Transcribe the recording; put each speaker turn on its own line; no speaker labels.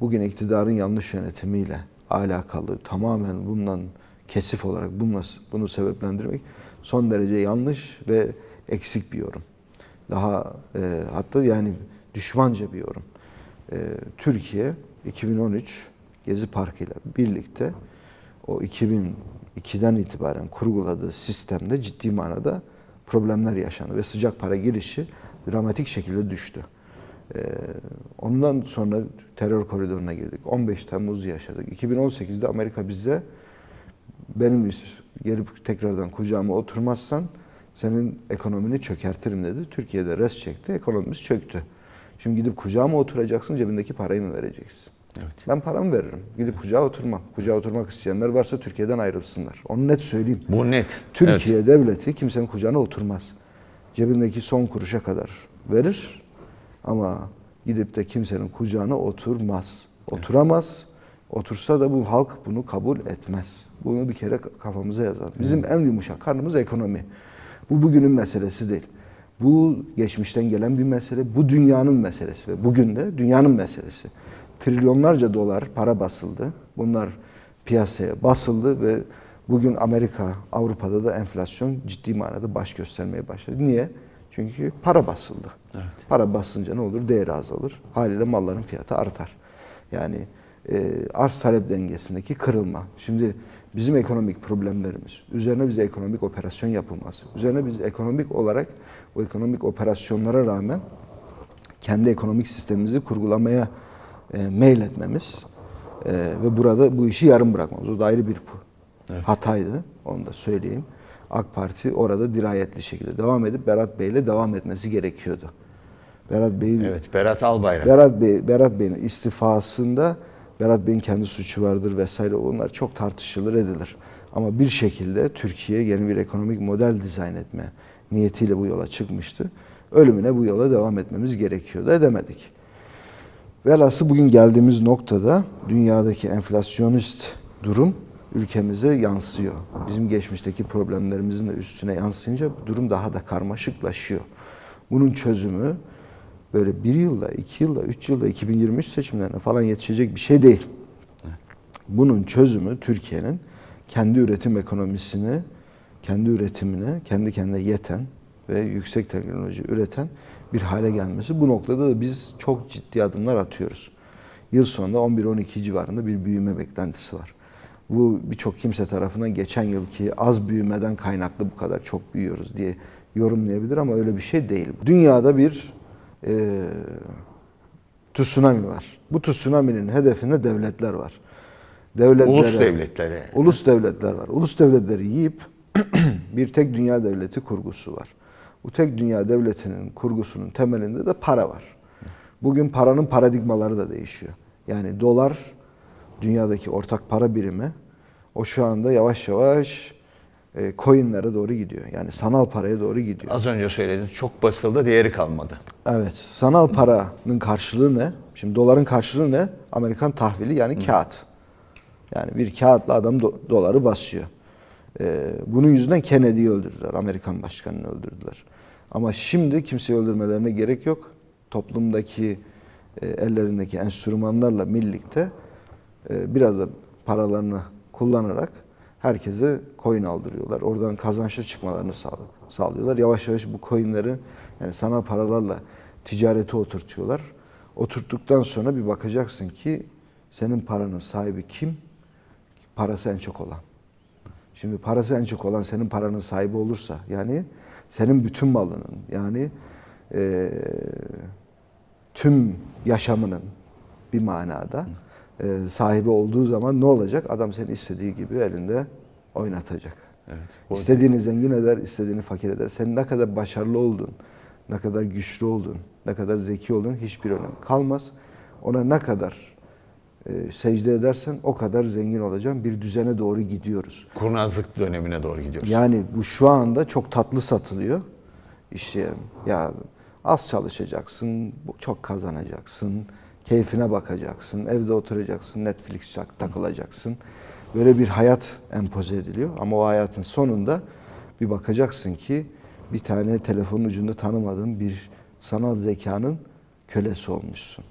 bugün iktidarın yanlış yönetimiyle alakalı tamamen bundan kesif olarak bununla, bunu sebeplendirmek son derece yanlış ve eksik bir yorum. Daha e, hatta yani düşmanca bir yorum. E, Türkiye 2013 Gezi Parkı ile birlikte o 2002'den itibaren kurguladığı sistemde ciddi manada problemler yaşandı ve sıcak para girişi dramatik şekilde düştü. Ee, ondan sonra terör koridoruna girdik. 15 Temmuz yaşadık. 2018'de Amerika bize benim gelip tekrardan kucağıma oturmazsan senin ekonomini çökertirim dedi. Türkiye'de res çekti, ekonomimiz çöktü. Şimdi gidip kucağıma oturacaksın, cebindeki parayı mı vereceksin?
Evet.
Ben paramı veririm. Gidip kucağa oturmam. Kucağa oturmak isteyenler varsa Türkiye'den ayrılsınlar. Onu net söyleyeyim.
Bu net.
Türkiye
Evet.
devleti kimsenin kucağına oturmaz. Cebindeki son kuruşa kadar verir ama gidip de kimsenin kucağına oturmaz. Oturamaz. Otursa da bu halk bunu kabul etmez. Bunu bir kere kafamıza yazalım. Bizim en yumuşak karnımız ekonomi. Bu bugünün meselesi değil. Bu geçmişten gelen bir mesele. Bu dünyanın meselesi ve bugün de dünyanın meselesi. Trilyonlarca dolar para basıldı. Bunlar piyasaya basıldı ve bugün Amerika, Avrupa'da da enflasyon ciddi manada baş göstermeye başladı. Niye? Çünkü para basıldı.
Evet.
Para basınca ne olur? Değeri azalır. Haliyle malların fiyatı artar. Yani e, arz talep dengesindeki kırılma. Şimdi bizim ekonomik problemlerimiz, üzerine bize ekonomik operasyon yapılması, üzerine biz ekonomik olarak o ekonomik operasyonlara rağmen kendi ekonomik sistemimizi kurgulamaya e, meyletmemiz e, ve burada bu işi yarım bırakmamız. O da ayrı bir pu- hataydı. Onu da söyleyeyim. AK Parti orada dirayetli şekilde devam edip Berat Bey ile devam etmesi gerekiyordu. Berat Bey
Evet, Berat Albayrak.
Berat Bey Berat Bey'in istifasında Berat Bey'in kendi suçu vardır vesaire onlar çok tartışılır edilir. Ama bir şekilde Türkiye yeni bir ekonomik model dizayn etme niyetiyle bu yola çıkmıştı. Ölümüne bu yola devam etmemiz gerekiyordu. Edemedik. Velhasıl bugün geldiğimiz noktada dünyadaki enflasyonist durum ülkemize yansıyor. Bizim geçmişteki problemlerimizin de üstüne yansıyınca durum daha da karmaşıklaşıyor. Bunun çözümü böyle bir yılda, iki yılda, üç yılda, 2023 seçimlerine falan yetişecek bir şey değil. Bunun çözümü Türkiye'nin kendi üretim ekonomisini, kendi üretimine, kendi kendine yeten ve yüksek teknoloji üreten bir hale gelmesi. Bu noktada da biz çok ciddi adımlar atıyoruz. Yıl sonunda 11-12 civarında bir büyüme beklentisi var. Bu birçok kimse tarafından geçen yılki az büyümeden kaynaklı bu kadar çok büyüyoruz diye yorumlayabilir ama öyle bir şey değil. Dünyada bir e, tsunami var. Bu tsunami'nin hedefinde devletler var. Devletlere,
Ulus devletleri.
Ulus devletler var. Ulus devletleri yiyip bir tek dünya devleti kurgusu var. Bu tek dünya devletinin kurgusunun temelinde de para var. Bugün paranın paradigmaları da değişiyor. Yani dolar dünyadaki ortak para birimi o şu anda yavaş yavaş e, coinlere doğru gidiyor. Yani sanal paraya doğru gidiyor.
Az önce söylediniz çok basıldı, değeri kalmadı.
Evet. Sanal paranın karşılığı ne? Şimdi doların karşılığı ne? Amerikan tahvili yani kağıt. Yani bir kağıtla adam do- doları basıyor. Ee, bunun yüzünden Kennedy'yi öldürdüler. Amerikan başkanını öldürdüler. Ama şimdi kimseyi öldürmelerine gerek yok. Toplumdaki e, ellerindeki enstrümanlarla birlikte biraz da paralarını kullanarak herkese coin aldırıyorlar. Oradan kazançlı çıkmalarını sağ- sağlıyorlar. Yavaş yavaş bu coinleri yani sanal paralarla ticarete oturtuyorlar. Oturttuktan sonra bir bakacaksın ki senin paranın sahibi kim? Parası en çok olan. Şimdi parası en çok olan senin paranın sahibi olursa yani senin bütün malının yani eee, tüm yaşamının bir manada eee, sahibi olduğu zaman ne olacak? Adam seni istediği gibi elinde oynatacak.
Evet.
İstediğini zengin eder, istediğini fakir eder. Senin ne kadar başarılı oldun, ne kadar güçlü oldun, ne kadar zeki oldun hiçbir önemi kalmaz. Ona ne kadar e, secde edersen o kadar zengin olacaksın. Bir düzene doğru gidiyoruz.
Kurnazlık dönemine doğru gidiyoruz.
Yani bu şu anda çok tatlı satılıyor. İşte ya az çalışacaksın, çok kazanacaksın, keyfine bakacaksın, evde oturacaksın, Netflix tak- takılacaksın. Böyle bir hayat empoze ediliyor ama o hayatın sonunda bir bakacaksın ki bir tane telefonun ucunda tanımadığın bir sanal zekanın kölesi olmuşsun.